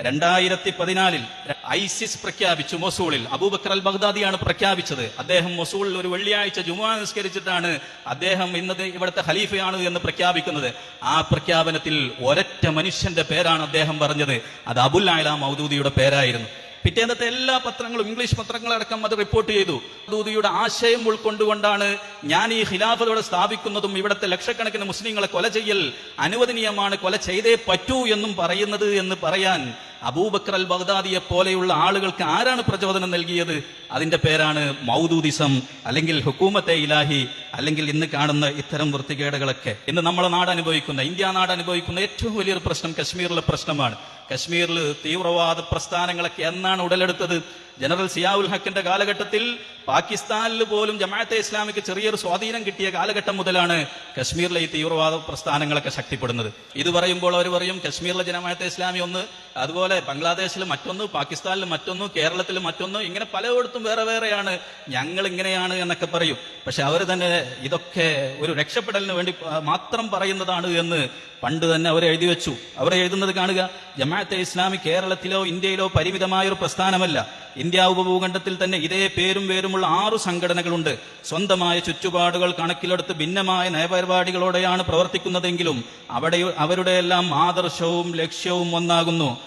രണ്ടായിരത്തി പതിനാലിൽ ഐസിസ് പ്രഖ്യാപിച്ചു മൊസൂളിൽ. അബൂബക്കർ അൽ ബഗ്ദാദിയാണ് പ്രഖ്യാപിച്ചത്. അദ്ദേഹം മൊസൂളിൽ ഒരു വെള്ളിയാഴ്ച ജുമാ നിസ്കരിച്ചിട്ടാണ് അദ്ദേഹം ഇന്നത് ഇവിടുത്തെ ഖലീഫയാണ് എന്ന് പ്രഖ്യാപിക്കുന്നത്. ആ പ്രഖ്യാപനത്തിൽ ഒരൊറ്റ മനുഷ്യന്റെ പേരാണ് അദ്ദേഹം പറഞ്ഞത്. അത് അബുൽ ആല മൗദൂദിയുടെ പേരായിരുന്നു. പിറ്റേന്നത്തെ എല്ലാ പത്രങ്ങളും ഇംഗ്ലീഷ് പത്രങ്ങളടക്കം അത് റിപ്പോർട്ട് ചെയ്തു. ദൂതിയുടെ ആശയം ഉൾക്കൊണ്ടുകൊണ്ടാണ് ഞാൻ ഈ ഖിലാഫതോടെ സ്ഥാപിക്കുന്നതും ഇവിടുത്തെ ലക്ഷക്കണക്കിന് മുസ്ലിങ്ങളെ കൊല ചെയ്യൽ അനുവദനീയമാണ് കൊല ചെയ്തേ പറ്റൂ എന്നും പറയുന്നത് എന്ന് പറയാൻ അബൂബക്കർ അൽ ബഗ്ദാദിയെ പോലെയുള്ള ആളുകൾക്ക് ആരാണ് പ്രചോദനം നൽകിയത്? അതിന്റെ പേരാണ് മൗദൂദിസം അല്ലെങ്കിൽ ഹുക്കൂമത്തെ ഇലാഹി അല്ലെങ്കിൽ ഇന്ന് കാണുന്ന ഇത്തരം വൃത്തികേടുകളൊക്കെ. ഇന്ന് നമ്മളെ നാട് അനുഭവിക്കുന്ന ഇന്ത്യ നാട് അനുഭവിക്കുന്ന ഏറ്റവും വലിയൊരു പ്രശ്നം കശ്മീരിലെ പ്രശ്നമാണ്. കശ്മീരിൽ തീവ്രവാദ പ്രസ്ഥാനങ്ങളൊക്കെ എന്നാണ് ഉടലെടുത്തത്? ജനറൽ സിയാവുൽ ഹക്കിന്റെ കാലഘട്ടത്തിൽ പാകിസ്ഥാനിൽ പോലും ജമാഅത്തെ ഇസ്ലാമിക്ക് ചെറിയൊരു സ്വാധീനം കിട്ടിയ കാലഘട്ടം മുതലാണ് കശ്മീരിലെ ഈ തീവ്രവാദ പ്രസ്ഥാനങ്ങളൊക്കെ ശക്തിപ്പെടുന്നത്. ഇത് പറയുമ്പോൾ അവർ പറയും കശ്മീരിലെ ജമാഅത്തെ ഇസ്ലാമി ഒന്ന് അതുപോലെ ബംഗ്ലാദേശിൽ മറ്റൊന്ന് പാകിസ്ഥാനിൽ മറ്റൊന്ന് കേരളത്തിൽ മറ്റൊന്ന് ഇങ്ങനെ പലയിടത്തും വേറെ വേറെയാണ് ഞങ്ങൾ ഇങ്ങനെയാണ് എന്നൊക്കെ പറയും. പക്ഷെ അവർ തന്നെ ഇതൊക്കെ ഒരു രക്ഷപ്പെടലിന് വേണ്ടി മാത്രം പറയുന്നതാണ് എന്ന് പണ്ട് തന്നെ അവർ എഴുതി വെച്ചു. അവർ എഴുതുന്നത് കാണുക ജമാഅത്തെ ഇസ്ലാമി കേരളത്തിലോ ഇന്ത്യയിലോ പരിമിതമായ ഒരു പ്രസ്ഥാനമല്ല. ഇന്ത്യ ഉപഭൂഖണ്ഡത്തിൽ തന്നെ ഇതേ പേരും പേരുമുള്ള ആറു സംഘടനകളുണ്ട്. സ്വന്തമായ ചുറ്റുപാടുകൾ കണക്കിലെടുത്ത് ഭിന്നമായ നയപരിപാടികളോടെയാണ് പ്രവർത്തിക്കുന്നതെങ്കിലും അവിടെ അവരുടെയെല്ലാം ആദർശവും ലക്ഷ്യവും ഒന്നാകുന്നു.